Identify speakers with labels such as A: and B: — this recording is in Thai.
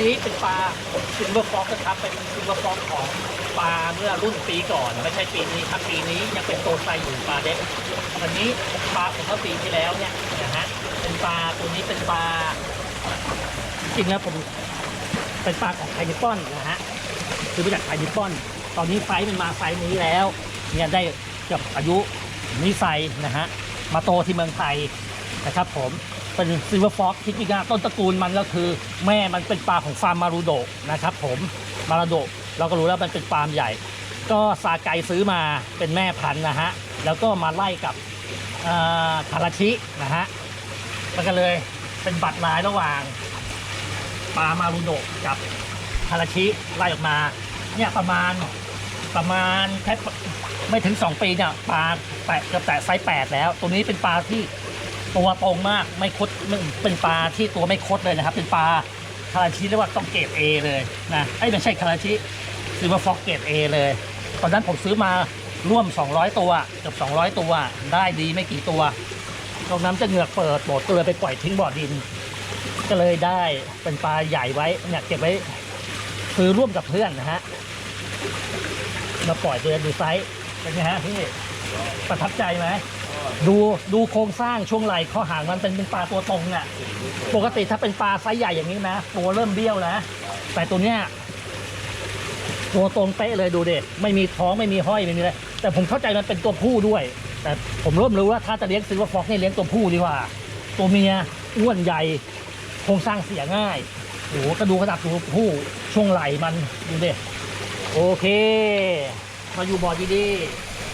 A: นี้เป็นปลาซิลเวอร์ฟ็อกนะครับ เป็นซิลเวอร์ฟ็อกของปลาเมื่อรุ่นปีก่อน ไม่ใช่ปีนี้ครับปีนี้ยังเป็นโตไซอยู่ปลาเด็กอันนี้ปลาของเมื่อปีที่แล้วเนี่ยนะฮะเป็นปลาตัวนี้เป็นปลาจริงแล้วผมเป็นปลาของไทยนิปอนนะฮะคือมาจากไทยนิปอน ตอนนี้ไซส์มันมาไซส์นี้แล้วเนี่ยได้เกือบอายุนิสัยนะฮะมาโตที่เมืองไทยนะครับผม เป็นซิลเวอร์ฟ็อกที่จริงๆต้นตระกูลมันก็คือ แม่มันเป็นปลาของฟาร์มมารูโดนะครับผมมารูโดเราก็รู้แล้วมันเป็นฟาร์มใหญ่ ก็ซาไกซื้อมาเป็นแม่พันธุ์นะฮะแล้วก็มาไล่กับอ่าคาราชินะฮะมันก็เลยเป็นบัตรลายระหว่างปลามารูโดกับคาราชิไล่ออกมาเนี่ยประมาณประมาณแค่ไม่ถึง 2 ปีเนี่ยปลาแตะเกือบแตะไซส์แปดแล้ว ตัวนี้เป็นปลาที่ ตัวตรงมากไม่คดเป็นปลาที่ตัวไม่คดเลยนะครับ เป็นปลาคาราชิเรียกว่าต้องเกรด A เลยนะไอ้ไม่ใช่คาราชิซื้อมาฟอกเกรด A เลย ตอนนั้นผมซื้อมาร่วม 200 ตัวเกือบ200 ตัวได้ดีไม่กี่ตัวตรงนั้นจะเหงือกเปิดโบดก็เลยไปปล่อยทิ้งบ่อดิน ก็เลยได้เป็นปลาใหญ่ไว้เนี่ยเก็บไว้ซื้อร่วมกับเพื่อนนะฮะมาปล่อยเดือดูไซส์เป็นไงฮะพี่ประทับใจไหม ดูดูโครงสร้างช่วงไหล่ข้อหางมันเป็นเป็นปลาตัวตรงอะ ปกติถ้าเป็นปลาไซส์ใหญ่อย่างนี้นะตัวเริ่มเบี้ยวนะแต่ตัวเนี้ยตัวตรงเป๊ะเลยดูเด็ไม่มีท้องไม่มีห้อยไม่มีอะไรแต่ผมเข้าใจมันเป็นตัวผู้ด้วย แต่ผมเริ่มรู้ว่าถ้าจะเลี้ยงซิลเวอร์ฟ็อกนี่เลี้ยงตัวผู้ดีกว่า ตัวเมียอ้วนใหญ่โครงสร้างเสียง่ายโอ้โหกระดูกระดับตัวผู้ช่วงไหล่มันดูเด็โอเค มาอยู่บ่อดีๆ